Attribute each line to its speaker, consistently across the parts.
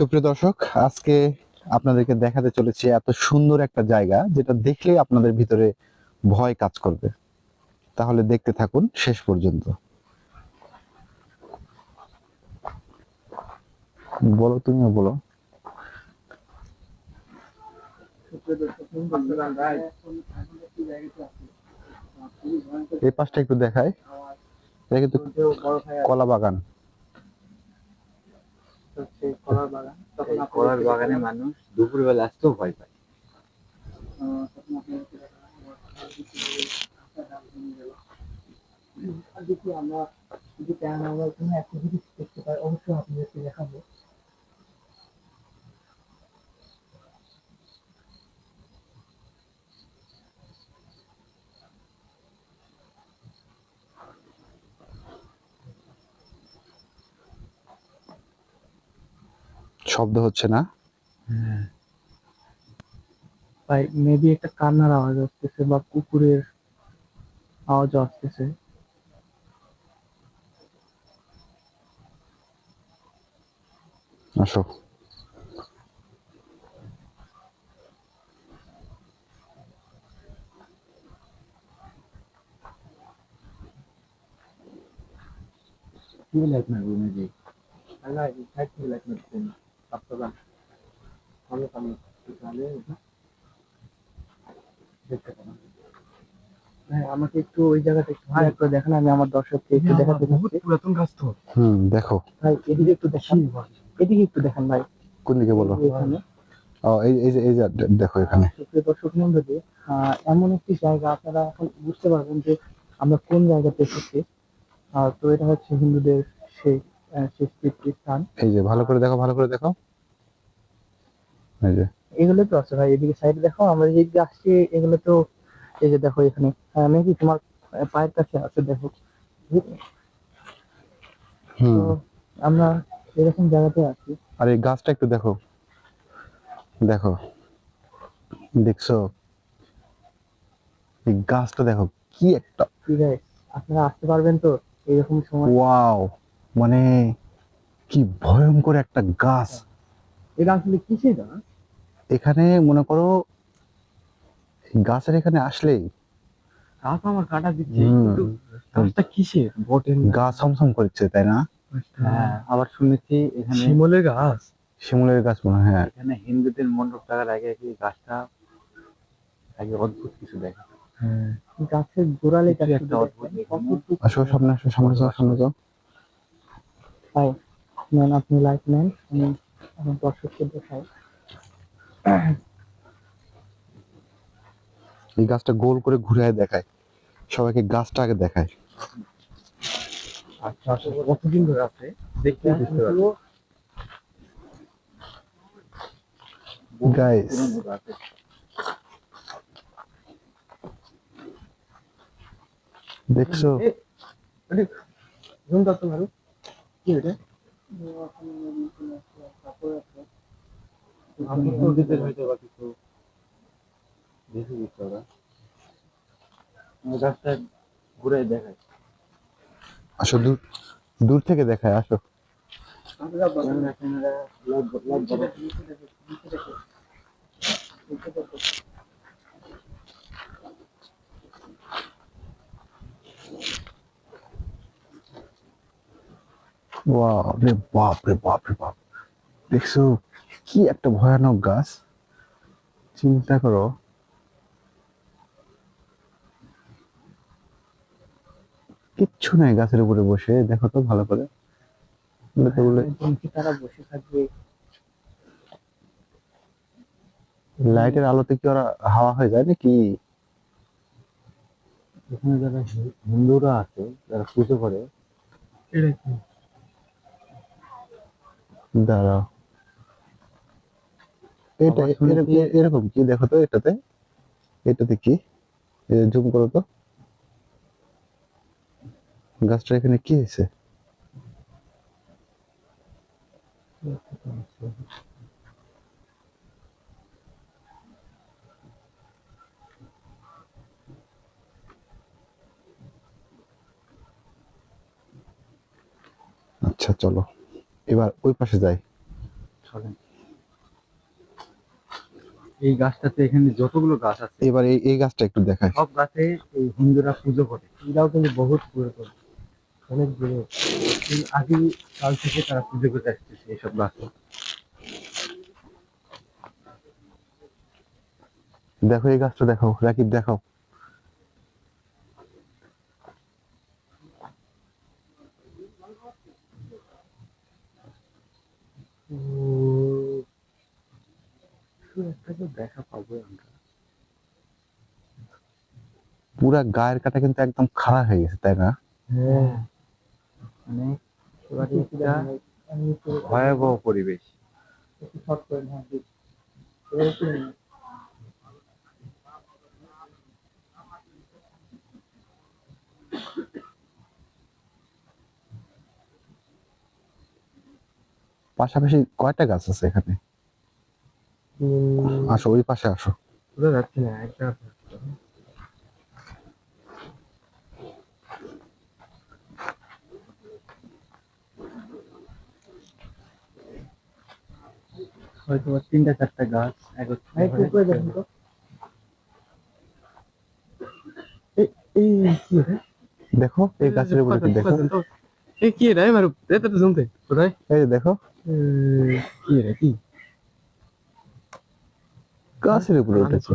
Speaker 1: সুপ্রিয় দর্শক, আজকে আপনাদেরকে দেখাতে চলেছি এত সুন্দর একটা জায়গা যেটা দেখলেই আপনাদের ভিতরে ভয় কাজ করবে। তাহলে দেখতে থাকুন শেষ পর্যন্ত। বলো তুমিও বলো। এই পাশটা একটু দেখায় কলা বাগান
Speaker 2: এই কলার বাগানে মানুষ দুপুরবেলা আসতেও ভয় পায়।
Speaker 3: আমরা যদি প্যারানর্মাল কোনো অ্যাক্টিভিটিস দেখতে পাই অবশ্যই আপনাদেরকে দেখাবো।
Speaker 1: শব্দ হচ্ছে না।
Speaker 3: ভাই মেবি একটা কান্নার আওয়াজ আসতেছে বা কুকুরের আওয়াজ আসতেছে।
Speaker 1: আসো।
Speaker 2: কি বলে আপনার রুমে যে
Speaker 3: আল্লাহ এই সাইড থেকে লাইট মারছেন আপনারা দেখতে পাবেন হ্যাঁ আমাকে একটু ওই জায়গাটা একটু ভালো করে দেখান আমি আমার দর্শককে একটু দেখাতে চাচ্ছি।
Speaker 2: পুরাতন গাছ তো।
Speaker 1: হুম দেখো।
Speaker 3: ভাই এদিকে একটু দেখান। এদিকে একটু দেখান ভাই।
Speaker 1: কোন দিকে বলো? ও এই এই যে এই যে দেখো এখানে।
Speaker 3: দর্শক মন্ডলী এমন একটি জায়গা আপনারা এখন বুঝতে পারবেন যে আমরা কোন জায়গাতে এসেছি। আহ, তো এটা হচ্ছে হিন্দুদের সেই স্থান।
Speaker 1: এই যে ভালো করে দেখো ভালো করে দেখো। এই যে।
Speaker 3: এগুলো তো আছে ভাই এদিকে সাইডে দেখো আমরা যেদিকে আসছি এগুলো তো এই যে দেখো এখানে। মেবি তোমার পায়ের কাছে আছে দেখো। আমরা এরকম জায়গাতে আছি।
Speaker 1: আর এই গাছটা একটু দেখো। দেখো। দেখছ? এই গাছটা দেখো কি একটা।
Speaker 3: আপনারা আসতে পারবেন তো? এরকম সময়।
Speaker 1: ওয়াও মানে কি ভয়ঙ্কর একটা গাছ।
Speaker 3: এটা আসলে কিসের না
Speaker 1: এখানে মনে করো এই গাছের এখানে আসলেই।
Speaker 2: গাছ আমার কাটা দিচ্ছে গাছটা কিসের? বটেন
Speaker 1: গা ছমছম করছে তাই না?
Speaker 2: হ্যাঁ আবার শুনেছি এখানে
Speaker 3: শিমলের গাছ?
Speaker 1: শিমুলের গাছ মনে হয় হ্যাঁ।
Speaker 2: এখানে হিন্দুদের মণ্ডপ টাকার আগে কি গাছটা আগে অদ্ভুত কিছু দেখা।
Speaker 3: গাছের গোড়ালে
Speaker 2: একটা অদ্ভুত।
Speaker 1: আসো সামনে আসো সামনে যাও সামনে যাও।
Speaker 3: ভাই নেন আপনি লাইট নেন আমি এখন দর্শককে দেখাই।
Speaker 1: এই গাছটা গোল করে ঘুরে দেখায়। সবাইকে গাছটা আগে দেখায়।
Speaker 2: আচ্ছা কতদিন ধরে আছে? দেখতে বুঝতে পারছি
Speaker 1: গাইস। দেখছ?
Speaker 3: জুম করতে পারো। কি
Speaker 2: ওরা ঘুরে দেখায়
Speaker 1: আসো দূর দূর থেকে দেখায় আসো।
Speaker 2: ক্যামেরা ক্যামেরা লাইট লাইট
Speaker 1: রে বাপ রে বাপ রে বাপ। দেখছ কি একটা ভয়ানক গাছ? চিন্তা করো। কিচ্ছু নাই গাছের উপরে বসে দেখো তো ভালো করে।
Speaker 3: তারা বসে থাকবে।
Speaker 1: লাইটের আলোতে কি ওরা হাওয়া হয়ে যায় নাকি?
Speaker 2: এখানে যারা হিন্দুরা আছে যারা পুজো করে
Speaker 3: এটা
Speaker 1: দাঁড়াও এটা এরকম- এরকম কি? দেখো তো এটাতে। এটাতে কি? জুম করো তো। গাছটা এখানে কি হয়েছে? আচ্ছা চলো। এবার ওই পাশে যাই।
Speaker 2: চলেন। এই গাছটাতে এখানে যতগুলো গাছ আছে।
Speaker 1: এবার এই এই গাছটা একটু দেখায়
Speaker 2: সব গাছে এই হিন্দুরা পুজো করে।
Speaker 3: এটাও কিন্তু বহুত পুরাতন অনেক দূরে।
Speaker 2: আদি কাল থেকে তারা পুজো করে আসতেছে এইসব গাছে।
Speaker 1: দেখো এই গাছটা দেখাও রাকিব দেখাও।
Speaker 2: একটা দেখা পাবো আমরা।
Speaker 1: পুরা গায়ের কাটা কিন্তু একদম খারাপ হয়ে গেছে তাই না?
Speaker 2: হ্যাঁ। মানে একটা ভয়াবহ পরিবেশ।
Speaker 3: শর্ট করে হ্যাঁ দিই। এবার একটু নিন।
Speaker 1: পাশাপাশি কয়টা গাছ আছে এখানে? আসো ওই পাশে আসো।
Speaker 2: যাচ্ছে না একটা হয়তো বা তিনটা চারটা গাছ
Speaker 3: এই- কি
Speaker 1: দেখো এই গাছের উপরে দেখো।
Speaker 3: এই কি রে? মারু এটা তো জমতে কোথায়?
Speaker 1: এই দেখো।
Speaker 3: কি রে কি
Speaker 1: গাছের উপরে উঠেছে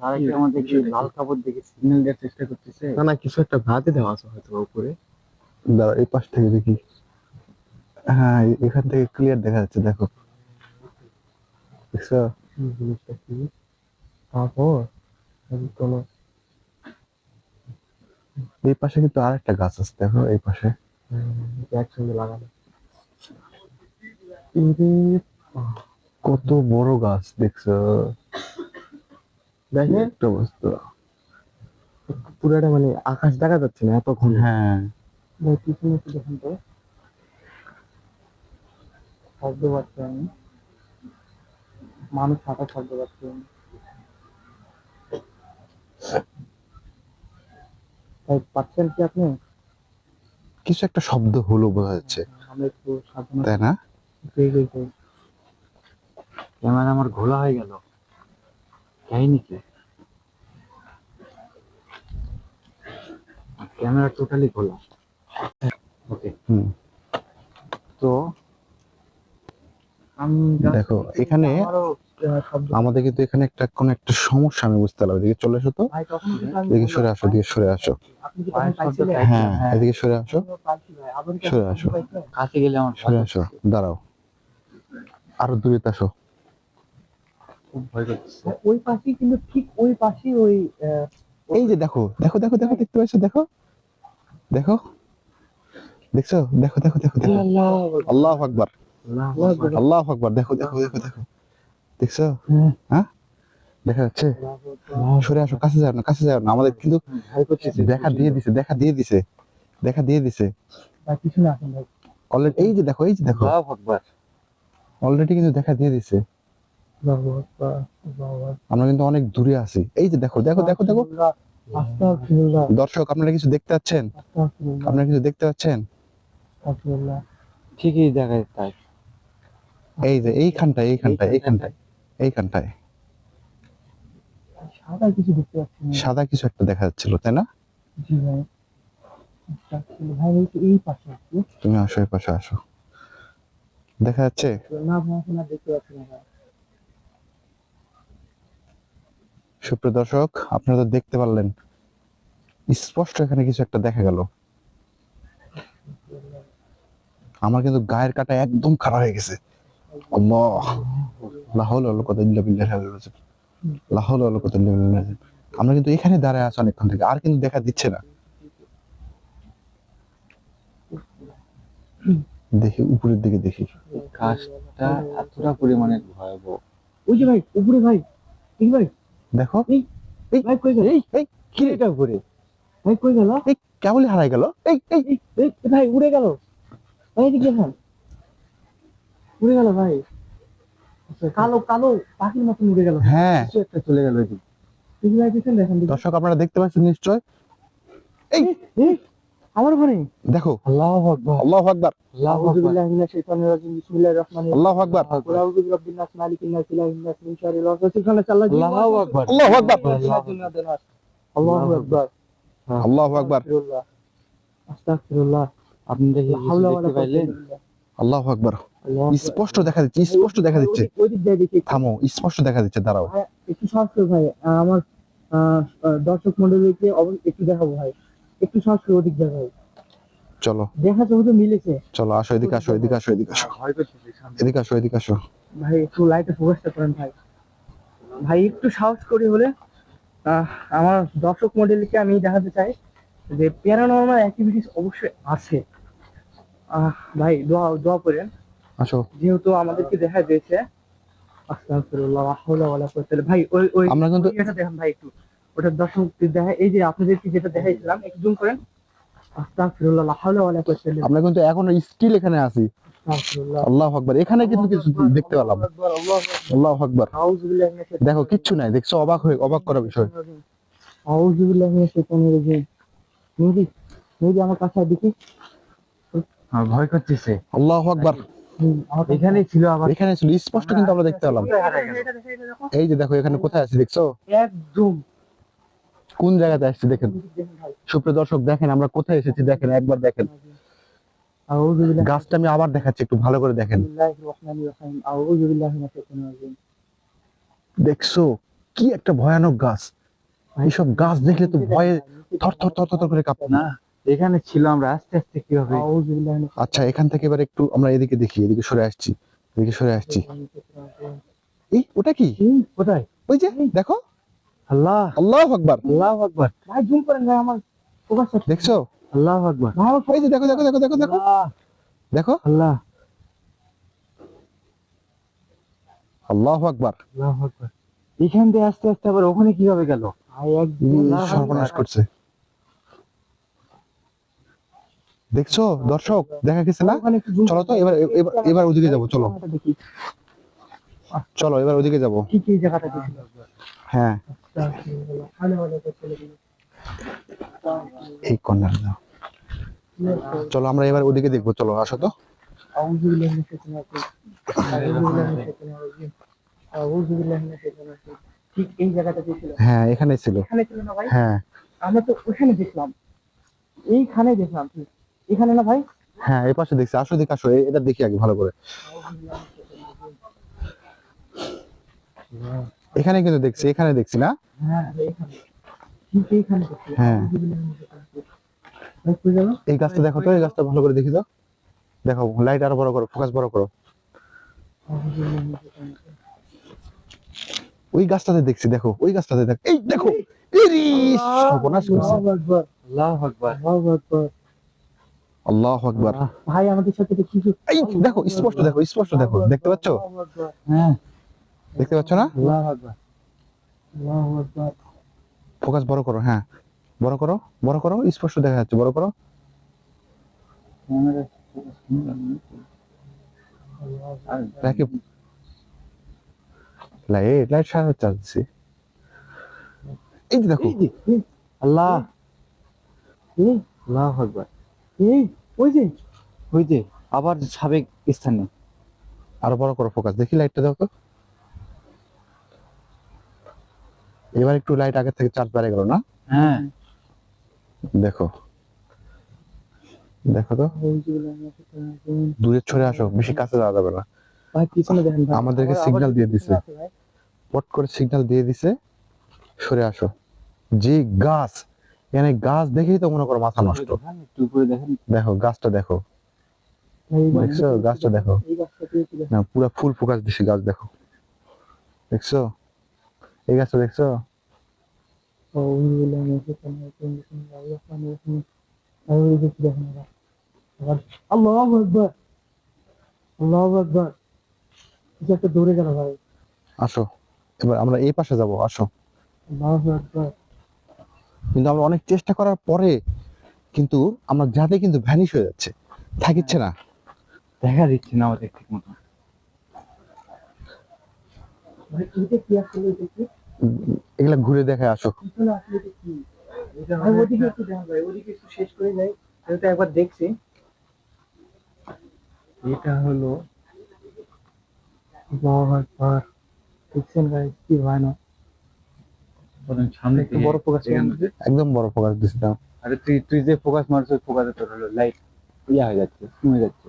Speaker 2: তারা আমাদের কি লাল কাপড় দেখে সিগন্যাল দেওয়ার চেষ্টা করতেছে।
Speaker 3: না না কিছু একটা ভাতে দেওয়া আছে হয়তো উপরে।
Speaker 1: দাঁড়া এই পাশ থেকে দেখি। হ্যাঁ এখান থেকে ক্লিয়ার দেখা যাচ্ছে দেখো। দেখছ?
Speaker 3: কি জিনিসটা কি? তারপর কোনো
Speaker 1: এই পাশে কিন্তু আরেকটা গাছ আছে দেখো এই পাশে।
Speaker 3: একসঙ্গে লাগানো।
Speaker 1: কত বড় গাছ দেখছ।
Speaker 3: দেখেন?
Speaker 1: একটা বস্তু।
Speaker 3: পুরাটা মানে আকাশ দেখা যাচ্ছে না এত ঘন
Speaker 1: হ্যাঁ
Speaker 3: পিছনে একটু দেখুন তো। শব্দ পাচ্ছি আমি। মানুষ হাঁটা শব্দ পাচ্ছি আমি। পাচ্ছেন কি আপনি?
Speaker 1: কিছু একটা শব্দ হলো বোঝা যাচ্ছে তাই না?
Speaker 2: ক্যামেরা আমার ঘোলা হয়ে গেল। কাহিনী কি ক্যামেরা টোটালি ঘোলা। ওকে
Speaker 1: হুম।
Speaker 2: তো
Speaker 1: দেখো এখানে আমাদের কিন্তু এখানে একটা কোন একটা সমস্যা আমি বুঝতে পারলাম। এদিকে চলে এসো তো। এদিকে সরে আসো এদিকে সরে আসো। হ্যাঁ
Speaker 2: হ্যাঁ।
Speaker 1: এদিকে সরে আসো। সরে আসো।
Speaker 2: কাছে গেলে আমার
Speaker 1: সরে আসো দাঁড়াও। আরও দূরে আসো
Speaker 2: খুব ভয় করতেছে।
Speaker 3: ওই পাশেই কিন্তু ঠিক ওই পাশেই ওই
Speaker 1: এই যে দেখো দেখো দেখো দেখো দেখতে পাচ্ছ? দেখো দেখো দেখছ? দেখো দেখো দেখো দেখো। আল্লাহ আকবার। আল্লাহ আকবার। দেখো দেখো দেখো দেখো। দেখছ? হ্যাঁ। দেখা যাচ্ছে? সরে আসো কাছে যাও না কাছে যাও না। আমাদের কিন্তু দেখা দিয়ে দিছে দেখা দিয়ে দিছে দেখা দিয়ে দিছে।
Speaker 3: আসেন ভাই।
Speaker 1: অলরেডি এই যে দেখো এই যে দেখো।
Speaker 2: আল্লাহু আকবার।
Speaker 1: অলরেডি কিন্তু দেখা দিয়ে দিছে। আমরা কিন্তু অনেক দূরে আছি। এই যে দেখো দেখো দেখো দেখো। দর্শক আপনারা কিছু দেখতে পাচ্ছেন? আপনারা কিছু দেখতে পাচ্ছেন?
Speaker 2: ঠিকই দেখায় তাই।
Speaker 1: এই যে এইখানটায় এইখানটায় এইখানটায় এইখানটায়।
Speaker 3: সাদা কিছু দেখতে পাচ্ছি
Speaker 1: সাদা কিছু একটা দেখা যাচ্ছিল তাই না?
Speaker 3: জি ভাই। ভাই এই পাশে
Speaker 1: তুমি আসো এই পাশে আসো। দেখা যাচ্ছে?
Speaker 3: না এখন আর দেখতে পাচ্ছি না
Speaker 1: সুপ্রিয় দর্শক আপনারা তো দেখতে পারলেন। স্পষ্ট এখানে কিছু একটা দেখা গেল। আমার কিন্তু গায়ের কাটা একদম খারাপ হয়ে গেছে। আমরা কিন্তু এখানে দাঁড়ায় আছি অনেকক্ষণ থেকে আর কিন্তু দেখা দিচ্ছে না। দেখি উপরের দিকে দেখি।
Speaker 2: গাছটা এতটা পরিমাণে ভয়াবহ।
Speaker 3: ওই যে ভাই উপরে ভাই এই ভাই।
Speaker 1: দেখো।
Speaker 3: এই ভাই কই গেল? এই
Speaker 1: এই কি রে?
Speaker 2: এটা উপরে?
Speaker 3: ভাই কই গেল?
Speaker 1: এই কেবলই হারাই গেল। এই এই।
Speaker 3: এই ভাই উড়ে গেল। ভাই এদিকে দেখেন। উড়ে গেল ভাই। কালো কালো পাখির মতন উড়ে গেল।
Speaker 1: হ্যাঁ।
Speaker 2: কিছু একটা চলে গেল এদিকে।
Speaker 3: এই ভাই দেখেন দেখেন দেখেন।
Speaker 1: দর্শক আপনারা দেখতে পাচ্ছেন নিশ্চয়।
Speaker 3: এই, এই, আমার উপরে
Speaker 1: দেখো
Speaker 2: আল্লাহু আকবার
Speaker 1: আল্লাহু আকবার
Speaker 2: আল্লাহু আকবার
Speaker 1: আল্লাহু আকবার
Speaker 2: আল্লাহু আকবার
Speaker 1: স্পষ্ট দেখা যাচ্ছে স্পষ্ট দেখা যাচ্ছে থামো স্পষ্ট দেখা দিচ্ছে দাঁড়াও
Speaker 3: একটু সহজ ভাই আমার দর্শক মন্ডলীকে একটু দেখাবো ভাই একটু সাহস করে ওদিক দেখাই
Speaker 1: চলো।
Speaker 3: দেখা তো তো মিলেছে।
Speaker 1: চলো আসো এদিকে আসো এদিকে আসো এদিকে আসো। এদিকে আসো এদিকে আসো।
Speaker 3: ভাই একটু লাইটে ফোকাসটা করেন ভাই। ভাই একটু সাহস করে হলে আহ, আমার দর্শক মন্ডলীকে আমি দেখাতে চাই যে প্যারানর্মাল অ্যাক্টিভিটিস অবশ্যই আছে। আহ, ভাই দোয়া দোয়া করেন।
Speaker 1: আসো।
Speaker 3: যেহেতু আমাদেরকে দেখা দিয়েছে আস্তাগফিরুল্লাহ লা হাওলা ওয়ালা কুওয়াতা ইল্লা ভাই ওই ওই
Speaker 1: আমরা কিন্তু
Speaker 3: ইয়েটা দেখেন ভাই একটু। ওটা দর্শক দেখা এই যে আপনাদেরকে যেটা দেখাইছিলাম একটু জুম করেন।
Speaker 1: আমরা কিন্তু এখনও স্টিল এখানে আছি। আল্লাহ আকবার। এখানে কিন্তু কিছু দেখতে পেলাম।
Speaker 3: আল্লাহু আকবার।
Speaker 1: আল্লাহ আকবার।
Speaker 3: আউযু বিল্লাহি মিনাশ শাইতানির
Speaker 1: দেখো কিচ্ছু নাই। দেখছ অবাক হয়ে অবাক করা বিষয়।
Speaker 3: আমার কাছে দেখি।
Speaker 2: ভয় করতেছে।
Speaker 1: আল্লাহ আকবার।
Speaker 2: এখানেই ছিল আবার।
Speaker 1: এখানে ছিল। স্পষ্ট কিন্তু আমরা দেখতে পেলাম। এই যে দেখো এখানে কোথায় আছে দেখছ?
Speaker 3: একদম।
Speaker 1: কোন জায়গাতে আসছে দেখেন? সুপ্রিয় দর্শক দেখেন আমরা কোথায় এসেছি দেখেন একবার দেখেন। গাছটা আমি আবার দেখাচ্ছি একটু ভালো করে দেখেন। দেখছ? কি একটা ভয়ানক গাছ। এইসব গাছ দেখলে তো ভয়ে থর থর থর থর করে কাঁপে
Speaker 2: না এখানে ছিল আমরা আস্তে আস্তে কি হবে?
Speaker 1: আচ্ছা এখান থেকে এবার একটু আমরা এদিকে দেখি এদিকে সরে আসছি এদিকে সরে আসছি। এই ওটা কি?
Speaker 3: কোথায়?
Speaker 1: ওই যে দেখো।
Speaker 2: আল্লাহ।
Speaker 1: আল্লাহ আকবার।
Speaker 2: আল্লাহু আকবার।
Speaker 3: ভাই জুম করেন ভাই আমার
Speaker 1: দেখছ?
Speaker 2: আল্লাহু আকবার।
Speaker 3: ভাই আমার
Speaker 1: এই যে দেখো দেখো দেখো দেখো দেখো। দেখো।
Speaker 2: আল্লাহ।
Speaker 1: আল্লাহ আকবার।
Speaker 2: আল্লাহু আকবার। এখান দিয়ে আস্তে আস্তে আবার ওখানে কীভাবে গেল?
Speaker 1: সর্বনাশ করছে। দেখছ দর্শক? দেখা গেছে না? চলো তো এবার এবার ওদিকে যাব চলো। চলো এবার ওদিকে যাব।
Speaker 3: ঠিক এই জায়গাটা
Speaker 1: হ্যাঁ। এই কর্নার দাও চলো আমরা এবার ওদিকে দেখব চলো আসো তো।
Speaker 3: ঠিক এই জায়গাটা ছিল
Speaker 1: হ্যাঁ এখানে ছিল।
Speaker 3: এখানে ছিল না ভাই?
Speaker 1: হ্যাঁ।
Speaker 3: আমরা তো ওখানে দেখলাম। এইখানে দেখলাম ঠিক। এখানে না ভাই?
Speaker 1: হ্যাঁ এই পাশে দেখছি। আসো দেখে আসো এটা দেখি আগে ভালো করে। এখানে কিন্তু দেখছি এখানে দেখছি না?
Speaker 3: হ্যাঁ
Speaker 1: হ্যাঁ। এই গাছটা দেখো তো এই গাছটা ভালো করে দেখি তো। দেখো লাইট আরও বড় করো ফোকাস বড় করো। ওই গাছটাতে দেখছি দেখো ওই গাছটাতে দেখো এই দেখো ইরি, সর্বনাশ করছে।
Speaker 3: আল্লাহু আকবার।
Speaker 2: আল্লাহু আকবার।
Speaker 3: আল্লাহ আকবার। ভাই আমাদের সাথে তো
Speaker 1: দেখো স্পষ্ট দেখো স্পষ্ট দেখো দেখতে পাচ্ছ?
Speaker 2: হ্যাঁ।
Speaker 1: দেখতে পাচ্ছ না? ফোকাস বড় করো হ্যাঁ। বড় করো বড় করো স্পষ্ট দেখা যাচ্ছে বড় করো। লাইট লাইট লাইট সারা চাচ্ছি এই যে দেখো।
Speaker 2: আল্লাহ। আল্লাহু আকবার।
Speaker 3: এই ওই যে
Speaker 2: ওই যে আবার সাবেক স্থানে।
Speaker 1: আরও বড় করো ফোকাস। দেখি লাইটটা দেখো। এবার একটু লাইট আগের থেকে চার্জ বেড়ে গেল না?
Speaker 2: হ্যাঁ।
Speaker 1: দেখো। দেখো তো। দূরে ছড়ে আসো বেশি কাছে যাওয়া যাবে না।
Speaker 3: ভাই পিছনে দেখেন
Speaker 1: আমাদেরকে
Speaker 3: আবার
Speaker 1: দিয়ে দিছে। পট করে সিগন্যাল দিয়ে দিছে। সরে আসো। যে গাছ এখানে গাছ দেখেই তো মনে করো মাথা নষ্ট। দেখো গাছটা দেখো। দেখছ? গাছটা দেখো। না পুরো ফুল ফোকাস দিছে গাছ দেখো। দেখছ? এই গাছটা দেখছ?
Speaker 3: আল্লাহু আল্লাহু কিছু একটা দৌড়ে গেল ভাই।
Speaker 1: আসো এবার আমরা এই পাশে যাব আসো। কিন্তু আমরা অনেক চেষ্টা করার পরে কিন্তু আমরা যাতে কিন্তু ভ্যানিশ হয়ে যাচ্ছে। থাকিচ্ছে না।
Speaker 2: দেখা দিচ্ছে না আমাদের ঠিক মতো।
Speaker 3: ভাই কি আসলে
Speaker 1: এগুলা ঘুরে দেখে আসো।
Speaker 3: ওদিকে একটু ওদিকে একটু শেষ করে যাই একবার দেখছি। এটা হলো দেখছেন গাইস কি ভয়ানক।
Speaker 2: সামনে
Speaker 3: বড় ফোকাস
Speaker 1: একদম বড় ফোকাস দিছিলাম
Speaker 2: আরে তুই তুই যে ফোকাস মারছিস ফোকাসে তোর হলো লাইট ইয়া হয়ে যাচ্ছে কমে যাচ্ছে।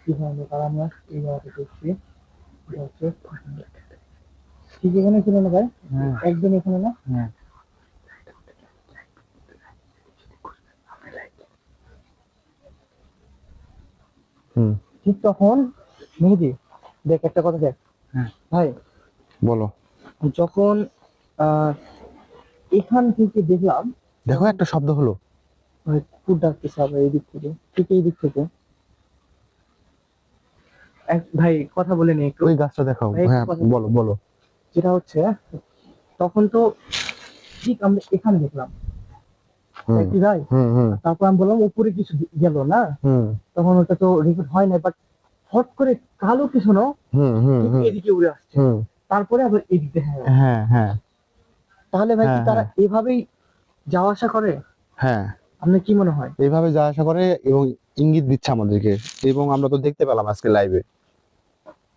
Speaker 3: কি ভয়ানক আর আমরা এইভাবে দেখছি। ঠিক এখানে ছিল না ভাই?
Speaker 2: হ্যাঁ।
Speaker 3: একদম এখানে না?
Speaker 2: হ্যাঁ।
Speaker 3: ঠিক তখন মেহেদি দেখ একটা কথা দেখ।
Speaker 2: হ্যাঁ।
Speaker 3: ভাই
Speaker 1: বলো।
Speaker 3: যখন আহ, এখান থেকে দেখলাম
Speaker 1: দেখো একটা শব্দ হলো।
Speaker 3: কুকুর ডাকতেছে আবার এই দিক থেকে ঠিক এই দিক থেকে ভাই কথা বলে নি একটু।
Speaker 1: ওই গাছটা দেখাও। হ্যাঁ বলো বলো
Speaker 3: যেটা হচ্ছে তখন তো ঠিক আমরা এখানে দেখলাম। কি ভাই? তারপর আমি বললাম উপরে কিছু গেল না? তখন ওটা তো রেকর্ড হয় না বাট হট করে কালো কিছু না
Speaker 1: হুম হুম
Speaker 3: এদিকে উড়ে আসছে। তারপরে আবার এদিকে হ্যাঁ।
Speaker 1: হ্যাঁ হ্যাঁ।
Speaker 3: তাহলে ভাই
Speaker 1: হ্যাঁ,
Speaker 3: তারা এভাবেই যাওয়া আসা করে?
Speaker 1: হ্যাঁ।
Speaker 3: আপনার কি মনে হয়?
Speaker 1: এইভাবে যাওয়া আসা করে এবং ইঙ্গিত দিচ্ছে আমাদেরকে এবং আমরা তো দেখতে পেলাম আজকে লাইভে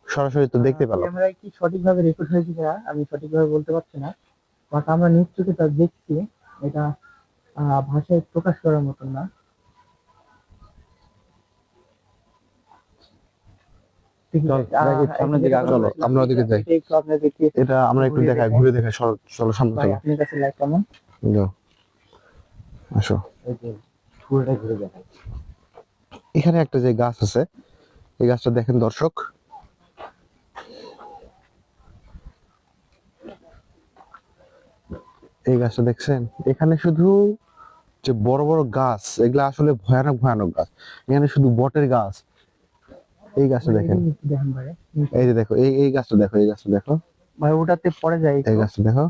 Speaker 1: সরাসরি তো দেখতে পেলাম।
Speaker 3: ক্যামেরায় কি সঠিকভাবে রেকর্ড হয়েছে কিনা আমি সঠিকভাবে বলতে পারছি না বাট আমরা নিজ চোখে তা দেখছি এটা ভাষায় প্রকাশ করার মতন না।
Speaker 1: আমরা ওদিকে যাই।
Speaker 3: এটা
Speaker 1: আমরা একটু দেখাই। ঘুরে দেখাই চলো চলো সামনে
Speaker 3: ভাই আপনার কাছে লাইক কেমন?
Speaker 1: আসো।
Speaker 2: ঘুরে দেখাই।
Speaker 1: এখানে একটা যে গাছ আছে এই গাছটা দেখেন দর্শক এই গাছটা দেখছেন? এখানে শুধু যে বড় বড় গাছ এগুলা আসলে ভয়ানক ভয়ানক গাছ। এখানে শুধু বটের গাছ। এই গাছটা দেখেন।
Speaker 3: এই
Speaker 1: যে দেখো এই এই গাছটা দেখো এই গাছটা দেখো।
Speaker 3: ভাই ওটাতে পড়ে যায়
Speaker 1: এই গাছটা দেখো।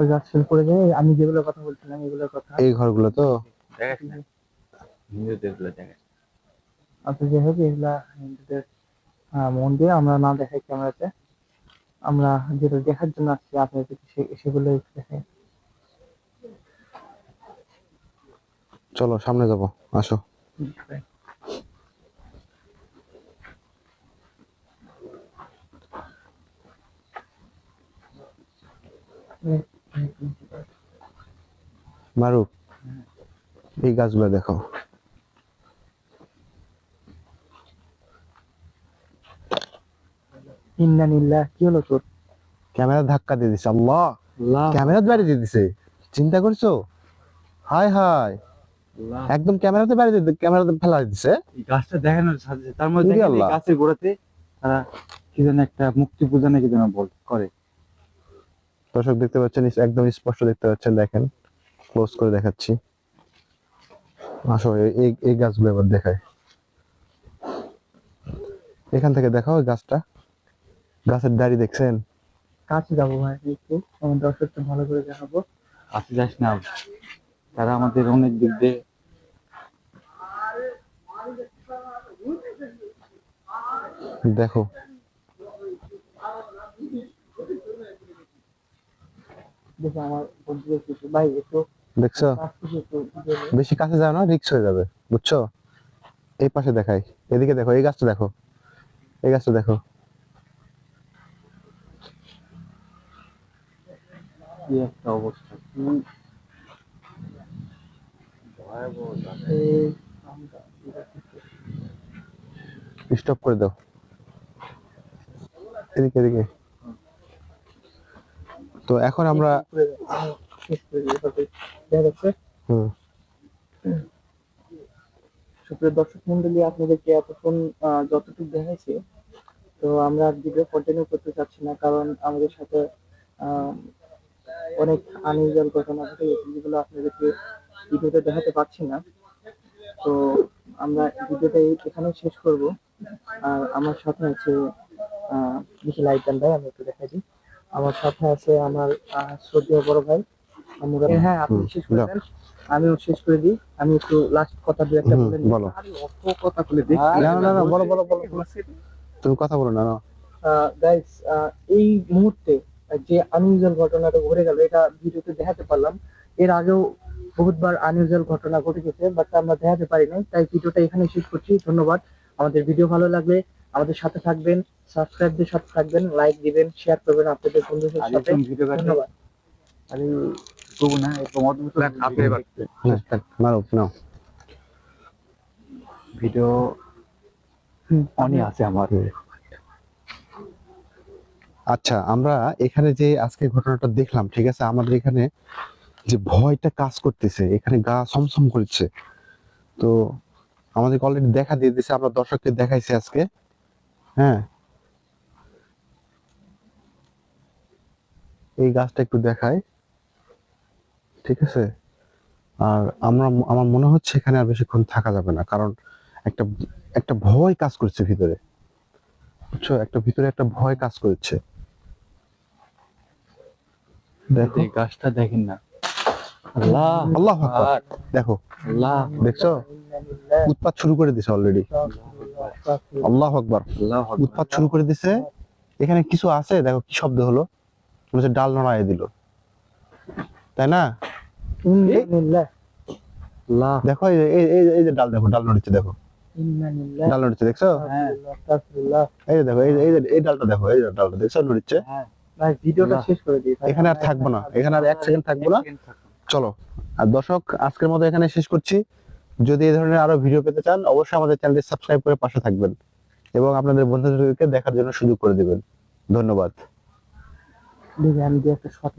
Speaker 3: ওই গাছ ফেল পড়ে যায়। আমি যেগুলো কথা বলছিলাম এগুলোর কথা।
Speaker 1: এই ঘরগুলো তো।
Speaker 3: আচ্ছা যাই হোক এগুলা হিন্দুদের মন্দির। আমরা না দেখাই ক্যামেরাতে। আমরা যেটা দেখার জন্য আসছি আপনাদের সে- সেগুলো দেখাই
Speaker 1: চলো, সামনে যাব। আসো। মারু এই গাছগুলো দেখো।
Speaker 3: ইন্না নিল্লাহ কি হলো তোর?
Speaker 1: ক্যামেরা ধাক্কা দিয়ে দিছে আল্লাহ। বাড়ি দিয়ে দিছে। চিন্তা করছ? হাই হাই একদম ক্যামেরাতে বাড়ি দিয়ে ক্যামেরাতে ফেলা দিছে।
Speaker 2: গাছটা দেখানোর সাথে তার মধ্যে। গাছের গোড়াতে তারা কি যেন একটা মুক্তি পূজা নাকি যেন বল করে।
Speaker 1: দর্শক দেখতে পাচ্ছেন একদম স্পষ্ট দেখতে পাচ্ছেন দেখেন। ক্লোজ করে দেখাচ্ছি। আসো এই গাছগুলো এবার দেখায় এখান থেকে দেখাও গাছটা। গাছের দাড়ি দেখছেন?
Speaker 3: কাছে যাব ভাই একটু। আমার দর্শকটা ভালো করে দেখাবো।
Speaker 2: কাছে যাস না। তারা আমাদের অনেক দিক দিয়ে
Speaker 1: দেখো। দেখছ। বেশি কাছে যাও না রিক্স হয়ে যাবে বুঝছ? এই পাশে দেখাই। এদিকে দেখো এই গাছটা দেখো। এই গাছটা দেখো।
Speaker 2: কি একটা অবস্থা? কি?
Speaker 1: স্টপ করে দাও। এদিকে এদিকে। তো এখন আমরা হুম।
Speaker 3: সুপ্রিয় দর্শক মন্ডলী আপনাদেরকে এতক্ষণ আহ, যতটুকু দেখাইছি তো আমরা ভিডিও কন্টিনিউ করতে চাচ্ছি না কারণ আমাদের সাথে আহ, অনেক আনইউজুয়াল ঘটনা ঘটে গেছে যেগুলো আপনাদেরকে ভিডিওতে দেখাতে পারছি না। তো আমরা ভিডিওটা এখানেই শেষ করব। আর আমার সাথে আছে আহ, বেশি লাইট দেন ভাই আমি একটু দেখাই দিই। আমার সাথে আছে আমার শ্রদ্ধেয় বড় ভাই আমরা হ্যাঁ আপনি শেষ করে দেন। আমিও শেষ করে দিই। আমি একটু লাস্ট কথা দু একটা বলে।
Speaker 1: বলো।
Speaker 3: অত কথা বলে দেখি
Speaker 1: না, না, না, বলো, বলো, বলো। তুমি কথা বলো না না।
Speaker 3: গাইস এই মুহূর্তে যে আনইউজুয়াল ঘটনাটা ঘটে গেল এটা ভিডিওতে দেখাতে পারলাম। এর আগেও বহুতবার আনইউজুয়াল ঘটনা ঘটে গেছে বাট আমরা দেখাতে পারি নাই তাই ভিডিওটা এখানে শেষ করছি। ধন্যবাদ। আমাদের ভিডিও ভালো লাগলে আমাদের সাথে থাকবেন সাবস্ক্রাইবদের সাথে থাকবেন লাইক দিবেন শেয়ার করবেন আপনাদের বন্ধুদের সাথে। ধন্যবাদ।
Speaker 2: আরে তবু না মতো
Speaker 4: আপনি এবার।
Speaker 1: মারো নাও
Speaker 2: ভিডিও অনই আছে আমার।
Speaker 1: আচ্ছা আমরা এখানে যে আজকে ঘটনাটা দেখলাম, ঠিক আছে? আমাদের এখানে যে ভয়টা কাজ করতেছে, এখানে গা সমসম করছে। তো আমাদের অলরেডি দেখা দিয়ে দিছে, আমরা দর্শককে দেখাইছি আজকে। হ্যাঁ? এই গাছটা একটু দেখাই, ঠিক আছে? আর আমরা, আমার মনে হচ্ছে এখানে আর বেশিক্ষণ থাকা যাবে না, কারণ একটা একটা ভয় কাজ করছে ভিতরে। বুঝছ? একটা ভিতরে একটা ভয় কাজ করছে। দেখো।
Speaker 2: এই গাছটা দেখেন না। আল্লাহ
Speaker 1: আল্লাহ দেখো।
Speaker 2: আল্লাহ
Speaker 1: দেখছ? উৎপাত শুরু করে দিছে অলরেডি আল্লাহ আকবার। উৎপাত শুরু করে দিছে। এখানে কিছু আছে? দেখো কি শব্দ হলো? ডাল নড়াই দিল। তাই না? দেখো এই যে- এই এই- এই যে ডাল দেখো ডাল নড়ছে দেখো। ডাল নড়ছে দেখছ?
Speaker 2: হ্যাঁ
Speaker 1: এই যে দেখো এই যে- এই ডালটা দেখো এই ডালটা দেখছ? নড়ছে।
Speaker 2: হ্যাঁ।
Speaker 3: ভাই ভিডিওটা শেষ করে দিই
Speaker 1: এখানে আর থাকব না এখানে আর এক সেকেন্ড থাকব না। চলো। আর দর্শক আজকের মতো এখানে শেষ করছি। যদি এই ধরনের আরও ভিডিও পেতে চান অবশ্যই আমাদের চ্যানেলটি সাবস্ক্রাইব করে পাশে থাকবেন এবং আপনাদের বন্ধুদেরকে দেখার জন্য সুযোগ করে দিবেন। ধন্যবাদ।
Speaker 3: দেখি আমি একটা শট